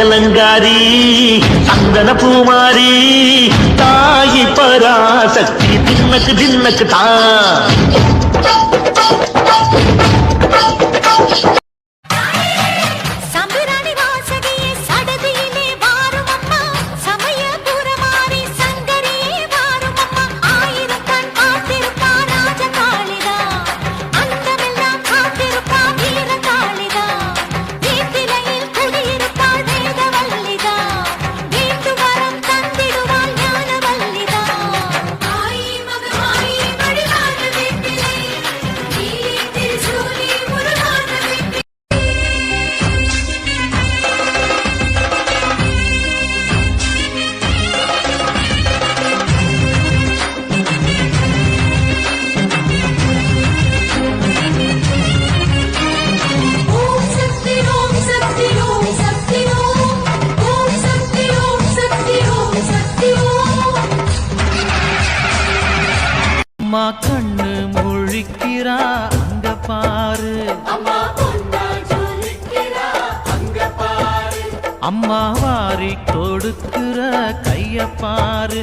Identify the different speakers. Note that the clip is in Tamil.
Speaker 1: அயலங்காரி சந்தன பூமாரி தாயி பராசக்தி தின்னக்கு தின்னக்கு தான்.
Speaker 2: அம்மா
Speaker 3: கண்ணு முழிக்கிறா
Speaker 2: அங்க பாரு.
Speaker 3: அம்மா வாரி கொடுக்கிற கைய பாரு.